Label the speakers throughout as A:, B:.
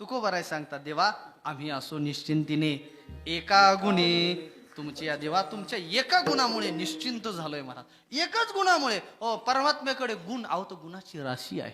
A: तुको बराय सांगतात देवा आम्ही असो निश्चिंतीने एका गुणे तुमची या देवा तुमच्या एका गुणामुळे निश्चिंत झालोय महाराज एकाच गुणामुळे. हो परमात्म्याकडे गुण आहो तर गुणाची राशी आहे.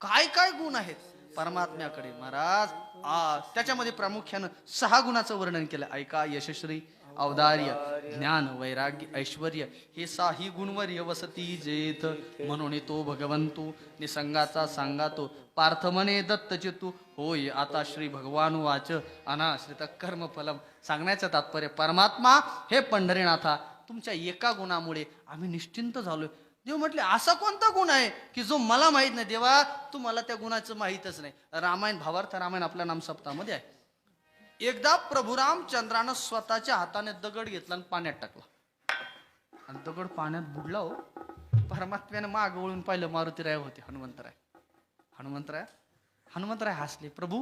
A: काय काय गुण आहेत? परमात्म्याकडे महाराज. आ, त्याच्यामध्ये प्रामुख्यानं सहा गुणाचं वर्णन केलं. ऐका यशश्री अवदार्य ज्ञान वैराग्य ऐश्वर हे साही गुणवर्य वसती जेथ म्हणून तो भगवंतो निसंगाचा सांगा तो पार्थ म्हणे दत्त चेतू. होय आता श्री भगवान वाच. अनाश्रित कर्मफलम. सांगण्याचं तात्पर्य परमात्मा हे पंढरीनाथा तुमच्या एका गुणामुळे आम्ही निश्चिंत झालोय. देव म्हटले असा कोणता गुण आहे की जो मला माहीत नाही? देवा तू मला त्या गुणाचं माहीतच नाही. रामायण भावार्थ रामायण आपल्या नामसप्तामध्ये आहे. एकदा प्रभू रामचंद्रानं स्वतःच्या हाताने दगड घेतला आणि पाण्यात टाकला. आणि दगड पाण्यात बुडला हो. परमात्म्याने माग वळून पाहिलं मारुतीराय होते हनुमंतराय. हनुमंतराय हनुमंतराय हसले प्रभू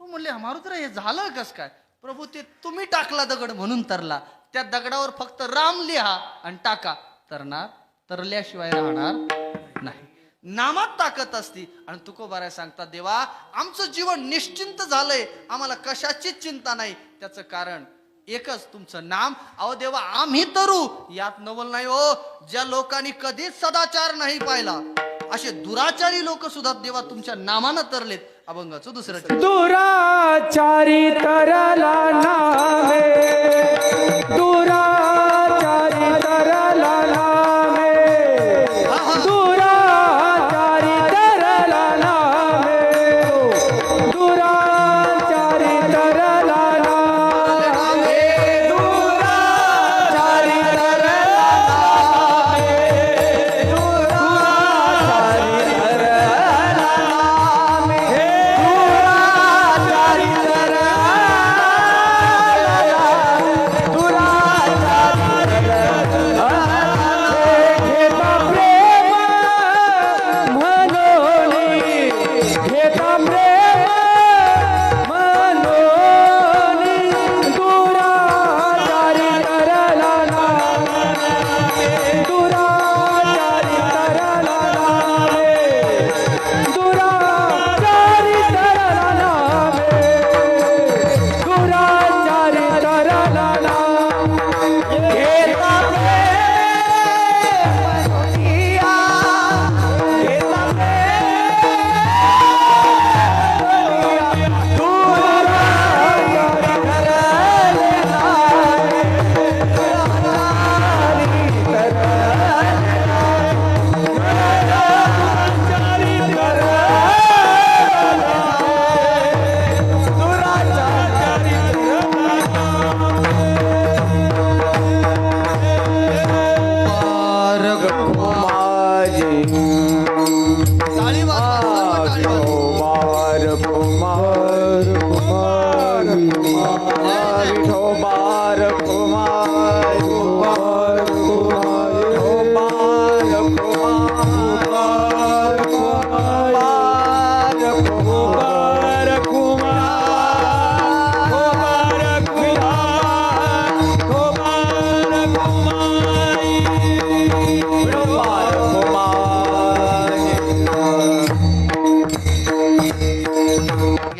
A: हो म्हणले मारुतराय हे झालं कस काय? प्रभू ते तुम्ही टाकला दगड म्हणून तरला. त्या दगडावर फक्त राम लिहा आणि टाका. तरणार तरल्याशिवाय राहणार नाही. नामात ताकद असती. आणि तुको बराय सांगतात देवा आमचं जीवन निश्चिंत झालंय. आम्हाला कशाचीच चिंता नाही. त्याचं कारण एकच तुमचं नाम. अहो देवा आम्ही तरू. यात नवल नाही हो. ज्या लोकांनी कधीच सदाचार नाही पाहिला असे दुराचारी लोक सुद्धा देवा तुमच्या नामानं तरलेत. अभंगाचं दुसरं
B: दुराचारी तरला नामे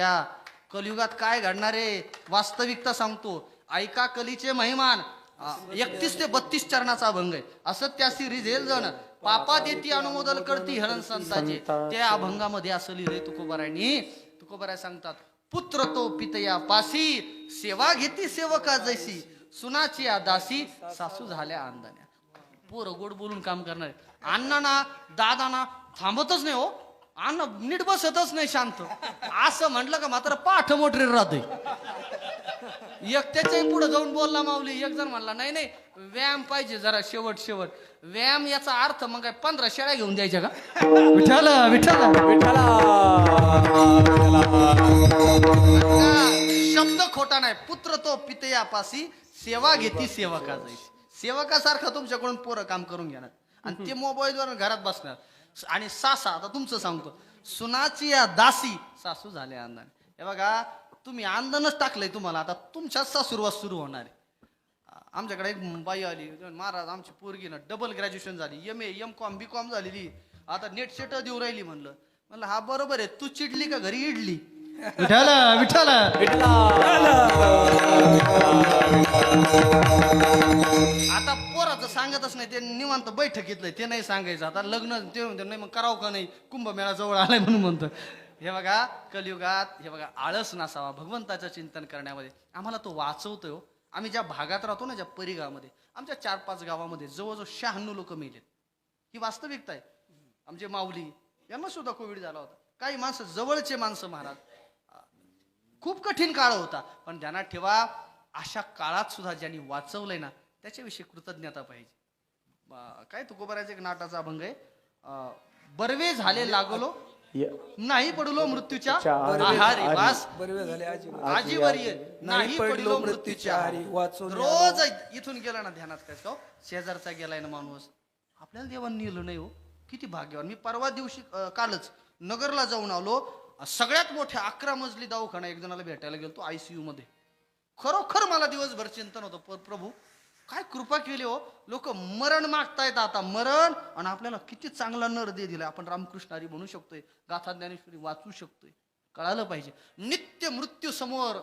A: घ्या कलियुगात काय घडणार आहे? वास्तविकता सांगतो. ऐका कलीचे महिमान. एकतीस ते बत्तीस चरणाचा अभंग आहे. असं त्या रिझेल जण पापात येती अनुमोदन करती हरण संताचे. त्या अभंगामध्ये असं लिहिलंय तुकोबरायनी. तुकोबराय सांगतात पुत्र तो पितया पासी सेवा घेती सेवका जैसी. सुनाची या दासी सासू झाल्या अंदान्या पोरं गोड बोलून काम करणार अण्णांना दादाना थांबतच नाही हो. अण्णा नीट बसतच नाही शांत. असं म्हटलं का मात्र पाठ मोठरी राहतोय एक त्याच्याही पुढे जाऊन बोलला माऊली एक जण म्हणला नाही नाही व्यायाम पाहिजे जरा शेवट शेवट. व्यायाम याचा अर्थ मग काय पंधरा शेळ्या घेऊन द्यायच्या का? विठाल विठाल शब्द खोटा नाही. पुत्र तो पितया पासी सेवा घेती सेवका जायची सेवकासारखं तुमच्याकडून पोरं काम करून घेणार. आणि ते मोबाईलवर घरात बसणार. आणि सासा आता तुमचं सांगतो. सुनाची या दासी सासू झाले अंदाने हे बघा तुम्ही आंदनच टाकलंय तुम्हाला. आता तुमच्याच सासुरवात सुरू होणार आहे. आमच्याकडे एक बाई आली. महाराज आमची पोरगी ना डबल ग्रॅज्युएशन झाली. M A M Com B Com झालेली. आता नेट सेट देऊ राहिली म्हणलं. म्हणलं हा बरोबर आहे. तू चिडली का घरी इडली? विठाल विठाल आता सांगतच नाही. ते निवांत बैठकीतलंय ते नाही सांगायचं. आता लग्न ते म्हणते नाही मग करावं का नाही? कुंभमेळा जवळ आलाय म्हणून म्हणतो. हे बघा कलियुगात हे बघा आळस नसावा भगवंताचं चिंतन करण्यामध्ये. आम्हाला तो वाचवतोय हो. आम्ही ज्या भागात राहतो ना ज्या परिगावामध्ये आमच्या चार पाच गावामध्ये जवळजवळ शहाण्णव लोक मेलेत. ही वास्तविकता आहे. आमचे माऊली यांना सुद्धा कोविड झाला होता. काही माणसं जवळचे माणसं महाराज. खूप कठीण काळ होता. पण ध्यानात ठेवा अशा काळात सुद्धा ज्यांनी वाचवलंय ना त्याच्याविषयी कृतज्ञता पाहिजे. काय तुकोबरायचा एक नाटाचा अभंग आहे. बर्वे झाले लागलो नाही पडलो मृत्यूच्या
B: च्या
A: आहारी. वास
C: बरवे झाले आजी
A: आजीवर्य नाही पडलो मृत्यूच्या आहारी.
C: वाचून
A: रोज इथून गेला ना ध्यानात काय का हो? शेजारचा गेलाय ना माणूस. आपल्याला देवाने नेलं नाही हो. किती भाग्यवान. मी परवा दिवशी कालच नगरला जाऊन आलो. सगळ्यात मोठ्या अकरा मजली दवाखाना एक जणाला भेटायला गेलो आयसीयू मध्ये. खरोखर मला दिवसभर चिंतन होतं. प्रभू काय कृपा केली हो? लोक मरण मागतायत आता मरण. आणि आपल्याला किती चांगला नर दे दिला आपण रामकृष्णारी म्हणू शकतोय गाथा ज्ञानेश्वरी वाचू शकतोय. कळालं पाहिजे. नित्य मृत्यू समोर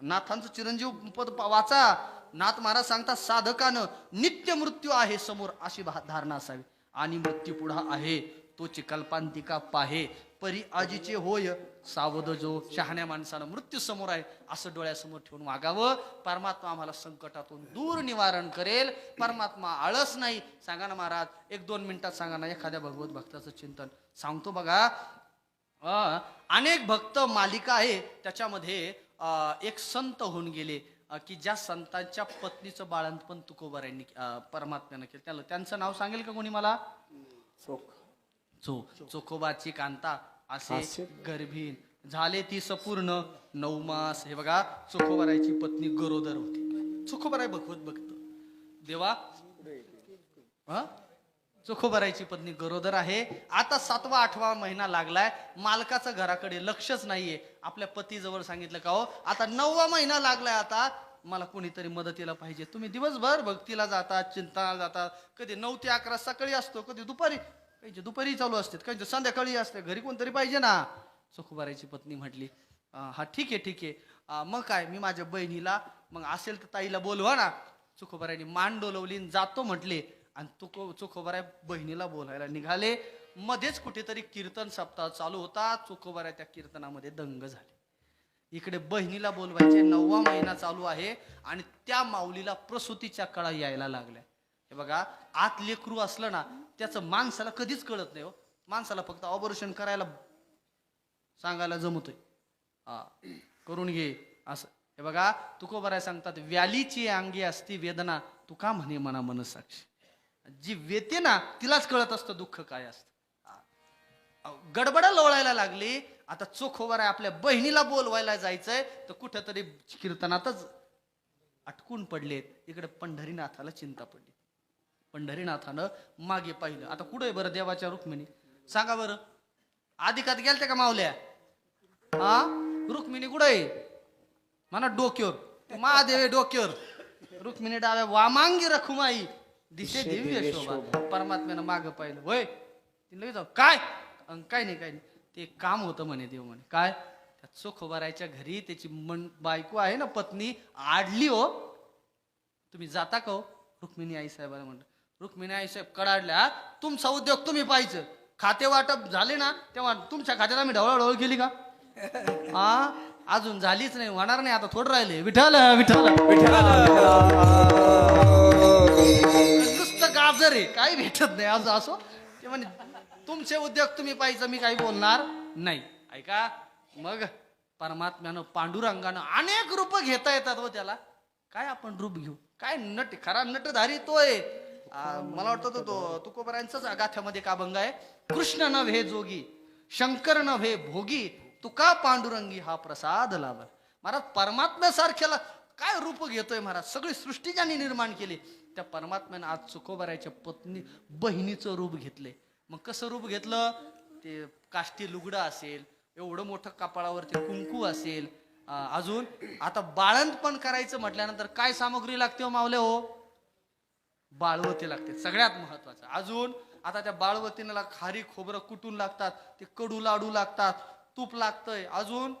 A: नाथांचं चिरंजीव पद वाचा. नाथ महाराज सांगतात साधकानं नित्य मृत्यू आहे समोर अशी भा- धारणा असावी. आणि मृत्यू पुढा आहे. तोची कल्पांतिका पाहे परी आजीचे होय. सावध जो शहाण्या माणसानं मृत्यू समोर आहे असं डोळ्यासमोर ठेवून वागावं. परमात्मा आम्हाला संकटातून दूर निवारण करेल. परमात्मा आळस नाही. सांगा ना महाराज एक दोन मिनिटात सांगा ना एखाद्या भगवत भक्ताचं चिंतन. सांगतो बघा अनेक भक्त मालिका आहे त्याच्यामध्ये एक संत होऊन गेले की ज्या संतांच्या पत्नीचं बाळंतपण तुकोबारायांनी परमात्म्यानं केलं. त्याला त्यांचं नाव सांगेल का कोणी मला? चो चोखोबाची कांता असे. गर्भीन झाले ती सपूर्ण नऊ मास. हे बघा चोखोबारायची पत्नी गरोदर होती. चोखोबाराय भगवत भक्त देवा हा? चोखोबारायची पत्नी गरोदर आहे. आता सातवा आठवा महिना लागलाय. मालकाचं घराकडे लक्षच नाहीये. आपल्या पतीजवळ सांगितलं का हो? आता नववा महिना लागलाय आता. मला कोणीतरी मदतीला पाहिजे. तुम्ही दिवसभर भक्तीला जातात चिंतनाला जातात कधी नऊ ते अकरा सकाळी असतो कधी दुपारी काही दुपारी चालू असते काही संध्याकाळी असते घरी कोणतरी पाहिजे ना. चोखोबारायची पत्नी म्हटली हा ठीक आहे ठीक आहे. मग काय मी माझ्या बहिणीला मग असेल तर ताईला बोलवा ना. चोखोबारायनी मान डोलवली जातो म्हटले. आणि तुको चोखोबाराय बहिणीला बोलायला निघाले. मध्येच कुठेतरी कीर्तन सप्ताह चालू होता. चोखोबाराय त्या कीर्तनामध्ये दंग झाले. इकडे बहिणीला बोलवायचे नववा महिना चालू आहे आणि त्या माऊलीला प्रसूतीच्या कळा यायला लागल्या. हे बघा आत लेकरू असलं ना त्याचं माणसाला कधीच कळत नाही हो. माणसाला फक्त ऑपरेशन करायला सांगायला जमतोय. हा करून घे. असं. हे बघा तुकोबराय सांगतात व्यालीची अंगी असती वेदना तू का म्हणे मना मन साक्षी जी वेते ना तिलाच कळत असतं दुःख काय असतं. गडबडा लोळायला लागली. आता चोखोवर आहे आपल्या बहिणीला बोलवायला जायचंय तर कुठेतरी कीर्तनातच अटकून पडलेत. इकडे पंढरीनाथाला चिंता पडली. पंढरीनाथानं मागे पाहिलं. आता कुठे बरं देवाच्या रुक्मिणी? सांगा बरं. अधिकात गेलते का मावल्या? हा? रुक्मिणी कुठे आहे? म्हणा डोक्यावर. महादेव आहे डोक्यावर. रुक्मिणी डाव्या वामांगी रखुमाई. दिशे दिव्य शोभा. परमात्म्यानं माग पाहिलं. होय? ती लगेच जाऊ, काय? काय नाही काय नाही. ते काम होतं म्हणे देव म्हणे. काय? त्या चोखोबारायच्या घरी त्याची मन बायको आहे ना पत्नी आडली हो. तुम्ही जाता का हो? रुक्मिणी आई साहेबाला म्हणलं. रुक्मिणी साहेब कडाडल्या तुमचा उद्योग तुम्ही पाहिजे खाते वाटप झाले ना तेव्हा तुमच्या खात्यात आम्ही ढवळाढवळ केली का? हा अजून झालीच नाही होणार नाही आता थोडं राहिले. विठाल विठाल नुसतं गाजर आहे काही भेटत नाही असं असो. ते म्हणे तुमचे उद्योग तुम्ही पाहिजे मी काही बोलणार नाही. ऐका मग परमात्म्यानं पांडुरंगानं अनेक रूप घेता येतात व त्याला. काय आपण रूप घेऊ? काय नट खरा नटधारी तो आहे. आ, मला वाटतं तो- तो तुकोबरायांचाच का भंग आहे. कृष्ण नव्हे जोगी शंकर नव्हे भोगी तुका पांडुरंगी हा प्रसाद लाभ महाराज परमात्म्यासारख्याला काय रूप घेतोय महाराज? सगळी सृष्टी ज्यांनी निर्माण केली त्या परमात्म्याने आज चुकोबरायच्या पत्नी बहिणीचं रूप घेतले. मग कसं रूप घेतलं? ते काष्टी लुगडं असेल एवढं मोठं कपाळावरती कुंकू असेल अजून. आता बाळंतपण करायचं म्हटल्यानंतर काय सामग्री लागते हो मावले हो? बाळवती लागते. सगळ्यात महत्वाचं. अजून आता त्या बाळवतीला खारी खोबरं कुटून लागतात ते कडू लाडू लागतात तूप लागतंय. अजून?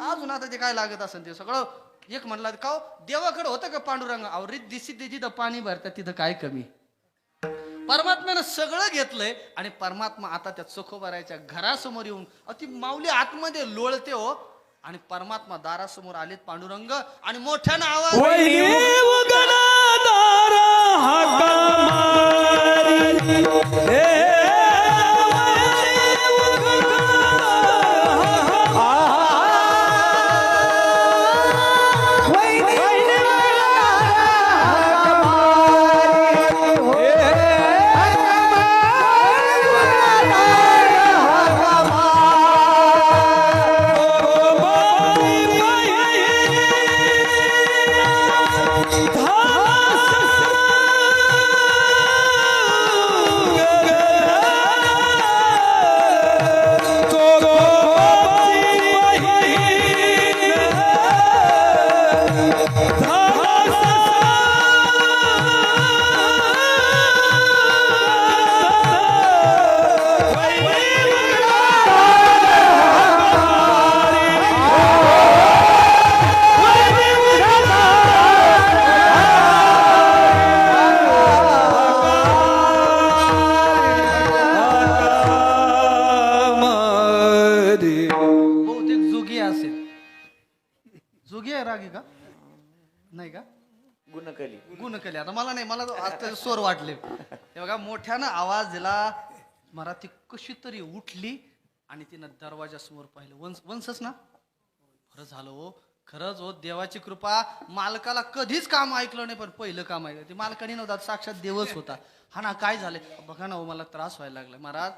A: अजून आता ते काय लागत असेल ते सगळं? एक म्हणला का देवाकडे होतं का पांडुरंग? अवरीत दिसी ते जिथं पाणी भरतात तिथं काय कमी? परमात्म्यानं सगळं घेतलंय आणि परमात्मा आता त्या चोखोबारायच्या घरासमोर येऊन अहो, ती माऊली आतमध्ये लोळते हो. आणि परमात्मा दारासमोर आलेत पांडुरंग आणि मोठ्यानं आवाज ਹਾਕਾ ਮਾਰੀ। ਏ स्वर वाटले हे बघा मोठ्यानं आवाज दिला. मला ती कशी तरी उठली आणि तिनं दरवाजासमोर पाहिलं. वंश वंशच ना? खरं झालं हो. खरंच हो देवाची कृपा. मालकाला कधीच काम ऐकलं नाही पण पहिलं काम ऐकलं. ते मालकाने नव्हता साक्षात देवच होता. हा ना काय झाले? बघा ना हो मला त्रास व्हायला लागला. महाराज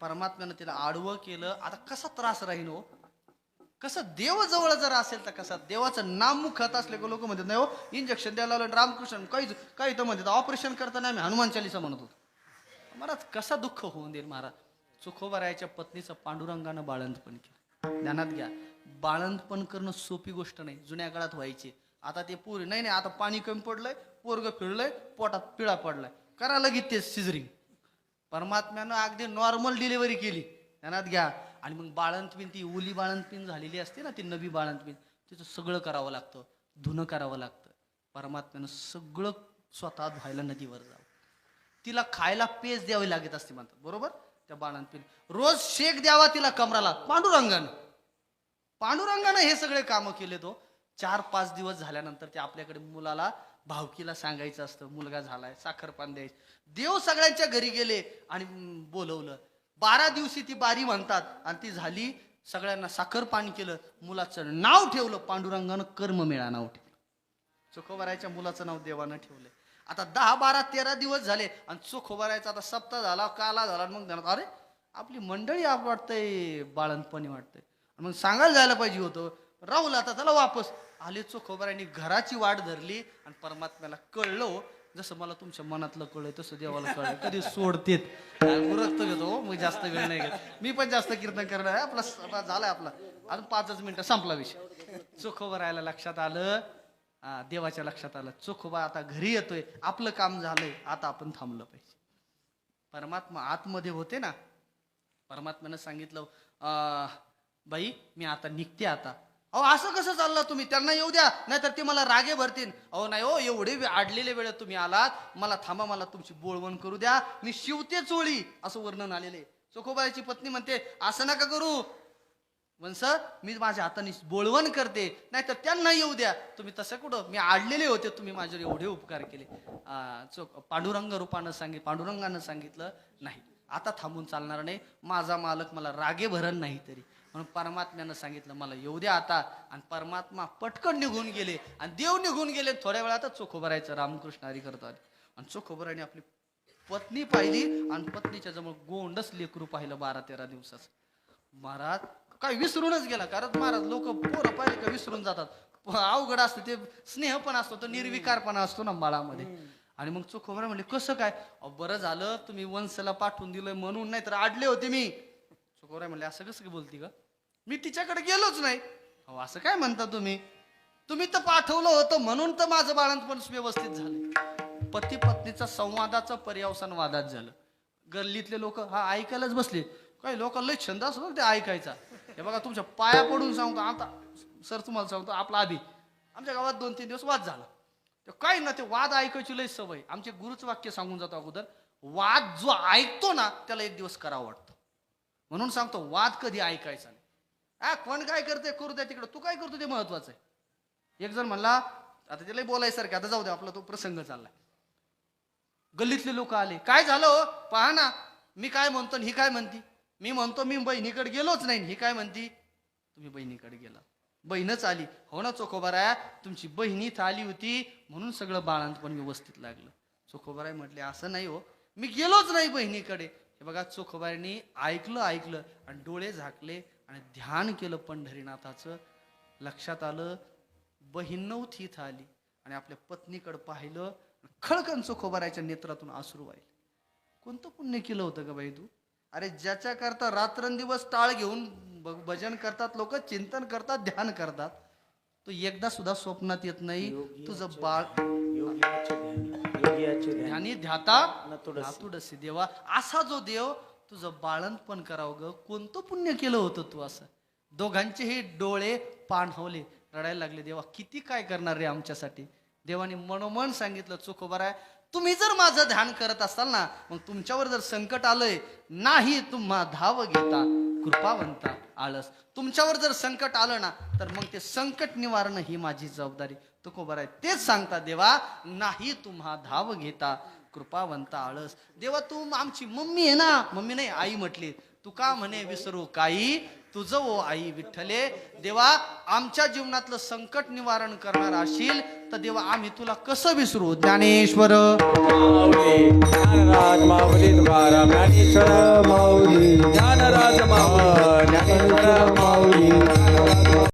A: परमात्म्यानं तिला आडवं केलं. आता कसा त्रास राहीन हो? कसं देव जवळ जर असेल तर कसं? देवाचं नाम मुखात असले का लोक म्हणतात नाही हो इंजेक्शन द्यायला लावलं रामकृष्ण काही काही तर म्हणतात ऑपरेशन करताना आम्ही हनुमान चालीसा म्हणत होतो. महाराज कसा दुःख होऊन देईल महाराज? चोखोबरायाच्या पत्नीचं पांडुरंगानं बाळंतपण केलं. ध्यानात घ्या. बाळंतपण करणं सोपी गोष्ट नाही. जुन्या काळात व्हायची. आता ते पूर नाही नाही आता पाणी कमी पडलंय पोरग फिरलंय पोटात पिळा पडलाय. करा लगेच ते सिजरिंग परमात्म्यानं अगदी नॉर्मल डिलिव्हरी केली. ध्यानात घ्या. आणि मग बाळंतपीन ती ओली बाळंतपिन झालेली असते ना ती नवी बाळंतपिन तिचं सगळं करावं लागतं धुणं करावं लागतं. परमात्म्यानं सगळं स्वतः व्हायला नदीवर जावं. तिला खायला पेज द्यावी लागत असते म्हणतात बरोबर? त्या बाळंतपीन. रोज शेक द्यावा तिला कमराला. पांडुरंगानं. पांडुरंगानं हे सगळे कामं केले तो हो. चार पाच दिवस झाल्यानंतर ते आपल्याकडे मुलाला भावकीला सांगायचं असतं मुलगा झालाय साखरपान द्यायचं. देव सगळ्यांच्या घरी गेले आणि बोलवलं. बारा दिवशी ती बारी म्हणतात आणि ती झाली सगळ्यांना साखरपान केलं मुलाचं नाव ठेवलं पांडुरंगानं कर्ममेळा नाव ठेवलं. चोखोबारायच्या मुलाचं नाव देवानं ठेवलंय. आता दहा बारा तेरा दिवस झाले आणि चोखोबारायचा आता सप्ताह झाला काला झाला मग ध्यानात, अरे आपली मंडळी आप वाटतंय बाळणपणी वाटतंय. आणि मग सांगायला जायला पाहिजे होतं राहुल आता त्याला वापस. आले चोखोबारायनी घराची वाट धरली आणि परमात्म्याला कळलो जसं मला तुमच्या मनातलं कळलं तसं देवाला कळलं कधी सोडतेत. उरकत घेतो हो. मग जास्त वेळ नाही घेत. मी पण जास्त कीर्तन करणार आहे. आपला झालाय आपला. अजून पाचच मिनिटं संपला विषय. चोखोबा राहायला लक्षात आलं. हा, देवाच्या लक्षात आलं. चोखोबा आता घरी येतोय. आपलं काम झालंय. आता आपण थांबलं पाहिजे. परमात्मा आतमध्ये होते ना. परमात्म्यानं सांगितलं बाई मी आता निघते आता. अहो असं कसं चाललं तुम्ही? त्यांना येऊ द्या नाहीतर ते मला रागे भरतील. अहो नाही हो एवढे वे- आडलेले वेळेत तुम्ही आलात. मला थांबा मला तुमची बोळवण करू द्या. मी शिवते चोळी असं वर्णन आलेले. चोखोबाईची पत्नी म्हणते असं नका करू. वंस मी माझ्या हाताने बोळवण करते. नाहीतर त्यांना येऊ द्या. तुम्ही तसं कुठं? मी आडलेले होते तुम्ही माझ्यावर एवढे उपकार केले. चोख पांडुरंग रूपानं सांगितलं पांडुरंगानं सांगितलं नाही. आता थांबून चालणार नाही. माझा मालक मला रागे भरण नाही तरी. म्हणून परमात्म्यानं सांगितलं मला येऊ द्या आता. आणि परमात्मा पटकन निघून गेले. आणि देव निघून गेले. थोड्या वेळातच चोखोबरायचं रामकृष्ण हरी करतात आणि चोखोबराने आपली पत्नी पाहिली. आणि पत्नीच्या जवळ गोंडच लेकरू पाहिलं बारा तेरा दिवसाचं. महाराज काय विसरूनच गेला. कारण महाराज लोक पोरं पाहिले का विसरून जातात. अवघड असतं ते. स्नेह पण असतो. तो निर्विकारपणा असतो ना बाळामध्ये. आणि मग चोखोबरा म्हणले कसं काय? बरं झालं. तुम्ही वंशला पाठवून दिलं म्हणून. नाही तर आडले होते मी. चोखोबरा म्हणले असं कसं काय बोलती का मी तिच्याकडे गेलोच नाही. अहो असं काय म्हणता तुम्ही? तुम्ही तर पाठवलं होतं म्हणून तर माझं बाळंतपण व्यवस्थित झालं पती पत्नीचा संवादाचं पर्यावसान वादात झालं. गल्लीतले लोक हा ऐकायलाच बसले. काही लोक लय छंद असतो ना ते ऐकायचा. हे बघा तुमच्या पाया पडून सांगतो आता सर तुम्हाला सांगतो आपला आधी. आमच्या गावात दोन तीन दिवस वाद झाला. ते काही ना ते वाद ऐकायची लय सवय. आमचे गुरुच वाक्य सांगून जातो अगोदर. वाद जो ऐकतो ना त्याला एक दिवस करावं वाटतं. म्हणून सांगतो वाद कधी ऐकायचा नाही. आ कोण काय करते करू द्या तिकडं. तू काय करतो ते महत्वाचं आहे. एक जण म्हणला आता त्याला बोलायसारखं आता जाऊ द्या आपला तो प्रसंग चाललाय. गल्लीतले लोक आले. काय झालं हो? पहा ना मी काय म्हणतो आणि ही काय म्हणती? मी म्हणतो मी बहिणीकडे गेलोच नाही. ही काय म्हणती? तुम्ही बहिणीकडे गेला. बहीणच आली. हो ना चोखोबाराय तुमची बहिणी आली होती म्हणून सगळं बाळांतपण व्यवस्थित लागलं. चोखोबाराय म्हटले असं नाही हो. मी गेलोच नाही बहिणीकडे. हे बघा चोखोबारांनी ऐकलं ऐकलं आणि डोळे झाकले आणि ध्यान केलं पंढरीनाथाचं. लक्षात आलं बहीण नव्हती इथं आली आणि आपल्या पत्नीकडे पाहिलं खळकन चोखोबारायच्या नेत्रातून अश्रू वाहिले. कोणतं पुण्य केलं होतं का बाई तू? अरे ज्याच्या करता रात्रंदिवस टाळ घेऊन भजन करतात लोक चिंतन करतात ध्यान करतात तो एकदा सुद्धा स्वप्नात येत नाही. तुझं बाळ ध्यानी ध्याता नातुडसी देवा असा जो देव तुझं बाळण पण करावं ग. कोणतं पुण्य केलं होतं तू असं? दोघांचे हे डोळे पाणवले रडायला लागले देवा किती काय करणार रे आमच्यासाठी? देवाने मनोमन सांगितलं चोखोबर आहे तुम्ही जर माझं ध्यान करत असाल ना मग तुमच्यावर जर संकट आलंय नाही तुम्हा धाव घेता. कृपावंता आळस तुमच्यावर जर संकट आलं ना तर मग ते संकट निवारण ही माझी जबाबदारी. तुकोबर आहे. तेच सांगता देवा नाही तुम्हा धाव घेता. कृपावंता आळस देवा तू आमची मम्मी आहे ना. मम्मी नाही आई म्हटली. तू का म्हणे विसरू काही तुझं ओ आई विठ्ठले देवा आमच्या जीवनातलं संकट निवारण करणार असेल तर देवा आम्ही तुला कसं विसरू? ज्ञानेश्वर.
B: माऊली ज्ञानराज माऊली तुकाराम ज्ञानेश्वर माऊली ज्ञानराज माऊली ज्ञानेश्वर माऊली.